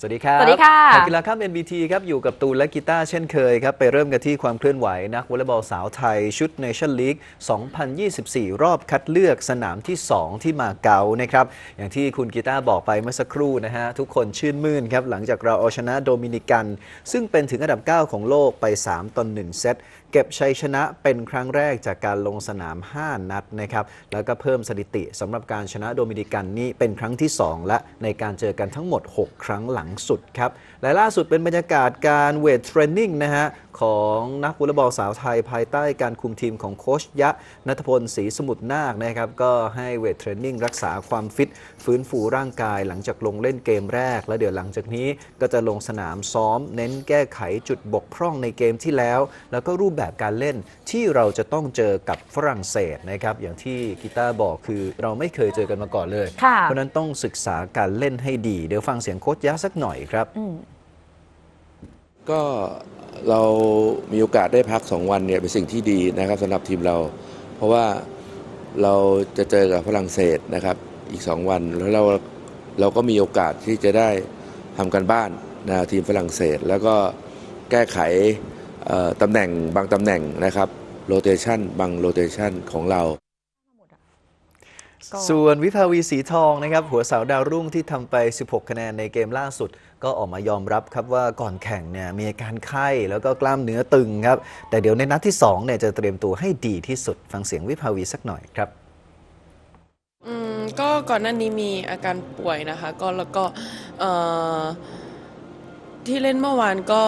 สวัสดีครับสวัสดีค่ะข่าวกีฬาข้าม NBT ครับ อยู่กับตูนและกีตาร์เช่นเคยครับ ไปเริ่มกันที่ความเคลื่อนไหว นักวอลเลย์บอลสาวไทย ชุด Nation League 2024 รอบคัดเลือกสนามที่ 2 ที่มาเก๊านะครับ อย่างที่คุณกีตาร์บอกไปเมื่อสักครู่นะฮะ ทุกคนชื่นมื่นครับ หลังจากเราเอาชนะโดมินิกัน ซึ่งเป็นถึงอันดับ 9 ของโลกไป 3ต่อ1เซตเก็บชัยชนะเป็นครั้งแรกจากการลงสนาม 5 นัดนะครับแล้วก็เพิ่มสถิติสำหรับการชนะโดมินิกันนี่เป็นครั้งที่ 2 และในการเจอกันทั้งหมด 6 ครั้งหลังสุดครับ และล่าสุดเป็นบรรยากาศการเวทเทรนนิ่งนะฮะของนักวอลเลย์บอลสาวไทยภายใต้การคุมทีมของโค้ชยะนัทพลศรีสมุทรนาคนะครับก็ให้เวทเทรนนิ่งรักษาความฟิต ฟื้นฟูร่างกายหลังจากลงเล่นเกมแรก และเดี๋ยวหลังจากนี้ก็จะลงสนามซ้อม เน้นแก้ไขจุดบกพร่องในเกมที่แล้ว แล้วก็รูปแบบการเล่นที่เราจะต้องเจอกับฝรั่งเศสนะครับอย่างที่กีตาร์บอกคือเราไม่เคยเจอกันมาก่อนเลยค่ะเพราะฉะนั้นต้องศึกษาการเล่นให้ดี เดี๋ยวฟังเสียงโค้ชยะสักหน่อยครับอืมก็เรามีโอกาสได้พัก2วันเนี่ยเป็นสิ่งที่ดีนะครับสำหรับทีมเรา เพราะว่าเราจะเจอกับฝรั่งเศสนะครับ อีก2วันแล้วเราเราก็มีโอกาสที่จะได้ทำกันบ้านนะทีมฝรั่งเศส แล้วก็แก้ไขเอ่อตำแหน่งบางตำแหน่งนะครับโรเตชันบางโรเตชันของเรา ก็ส่วนวิภาวีสีทองนะครับหัวเสาวดาวรุ่งที่ทำไป 16 คะแนนในเกมล่าสุด ก็ออกมายอมรับครับว่าก่อนแข่งเนี่ยมีอาการไข้แล้วก็กล้ามเนื้อตึงครับ แต่เดี๋ยวในนัดที่2เนี่ยจะเตรียมตัวให้ดีที่สุดฟังเสียงวิภาวีสักหน่อยครับ อืมก็ก่อนหน้านี้มีอาการป่วยนะคะ ก็แล้วก็เอ่อที่เล่นเมื่อวานก็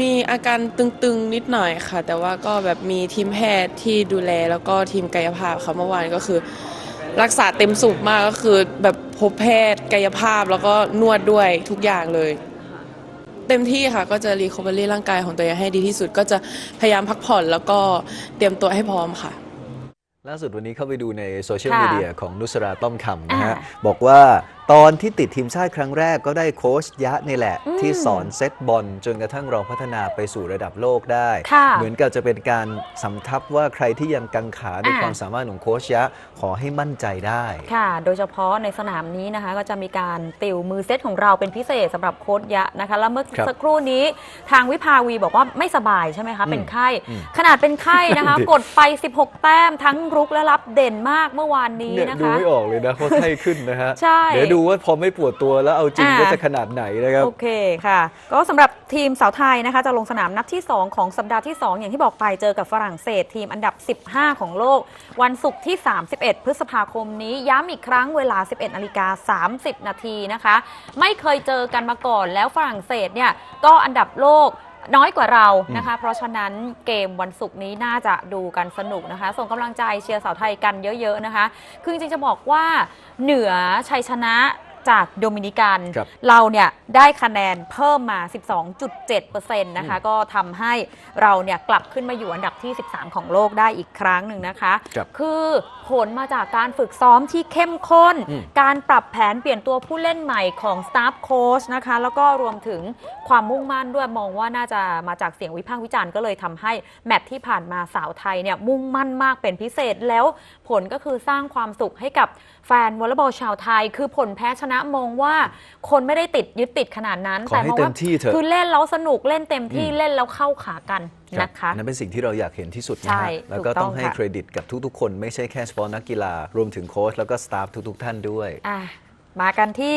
มีอาการตึงๆนิดหน่อยค่ะ แต่ว่าก็แบบมีทีมแพทย์ที่ดูแลแล้วก็ทีมกายภาพค่ะเมื่อวานก็คือ รักษาเต็มสูบมากก็คือแบบพบแพทย์กายภาพแล้วก็นวดด้วยทุกอย่างเลย เต็มที่ค่ะก็จะรีคอเวอรี่ร่างกายของตัวเองให้ดีที่สุด ก็จะพยายามพักผ่อนแล้วก็เตรียมตัวให้พร้อมค่ะ ล่าสุดวันนี้เข้าไปดูในโซเชียลค่ะมีเดียของนุสราต้อมคำนะฮะอ่าบอกว่า ตอนที่ติดทีมชาติครั้งแรกก็ได้โค้ชยะนี่แหละอืมที่สอนเซตบอลจนกระทั่งเราพัฒนาไปสู่ระดับโลกได้ค่ะเหมือนกับจะเป็นการสำทับว่าใครที่ยังกังขาในอ่าความสามารถของโค้ชยะขอให้มั่นใจได้ ค่ะ โดยเฉพาะในสนามนี้นะคะ ก็จะมีการติวมือเซตของเราเป็นพิเศษสำหรับโค้ชยะนะคะ แล้วเมื่อครับสักครู่นี้ทางวิภาวีบอกว่าไม่สบายใช่ไหมคะอืมเป็นไข้อืมขนาดเป็นไข้นะคะ กดไป 16 แต้มทั้งรุกและรับเด่นมากเมื่อวานนี้เนี่ยนะดูคะไม่ออกเลยนะเพราะไข้ขึ้นนะฮะใช่เดี๋ยวดูว่าพอไม่ปวดตัวแล้วเอาจริงอ่า ก็จะขนาดไหนนะครับ โอเคค่ะ ก็สำหรับทีมสาวไทยนะคะ จะลงสนามนัดที่ 2 ของสัปดาห์ที่ 2 อย่างที่บอกไปเจอกับฝรั่งเศสทีมอันดับ 15 ของโลก วันศุกร์ที่ 31 พฤษภาคมนี้ ย้ำอีกครั้งเวลา 11นาฬิกา30 นาทีนะคะ ไม่เคยเจอกันมาก่อนแล้วฝรั่งเศสเนี่ยก็อันดับโลก น้อยกว่าเรานะคะ เพราะฉะนั้นเกมวันศุกร์นี้น่าจะดูกันสนุกนะคะ ส่งกำลังใจเชียร์สาวไทยกันเยอะ ๆ นะคะ คือจริงๆจะบอกว่าเหนือชัยชนะ จากโดมินิกัน ครับเราเนี่ยได้คะแนนเพิ่มมา 12.7%นะคะก็ทำให้เราเนี่ยกลับขึ้นมาอยู่อันดับที่ 13 ของโลกได้อีกครั้งหนึ่งนะคะครับคือผลมาจากการฝึกซ้อมที่เข้มข้น อืม การปรับแผนเปลี่ยนตัวผู้เล่นใหม่ของ Staff Coach นะคะแล้วก็รวมถึงความมุ่งมั่นด้วยมองว่าน่าจะมาจากเสียงวิพากษ์วิจารณ์ก็เลยทำให้แมตช์ที่ผ่านมาสาวไทยเนี่ยมุ่งมั่นมากเป็นพิเศษแล้วผลก็คือสร้างความสุขให้กับแฟนวอลเลย์บอลชาวไทย คือผลแพ้ชนะมองว่าคนไม่ได้ติดยึดติดขนาดนั้น ขอให้มองเต็ว่ามที่เถอะ คือเล่นแล้วสนุกเล่นเต็มที่อืมเล่นแล้วเข้าขากันนะคะ นั่นเป็นสิ่งที่เราอยากเห็นที่สุดนะใช่ฮะแล้วก็ถูกต้ต้อองงให้ค่ะ เครดิตกับทุกๆ คนไม่ใช่แค่เฉพาะนักกีฬารวมถึงโค้ชแล้วก็สตาฟทุกๆ ท่านด้วย อะมากันที่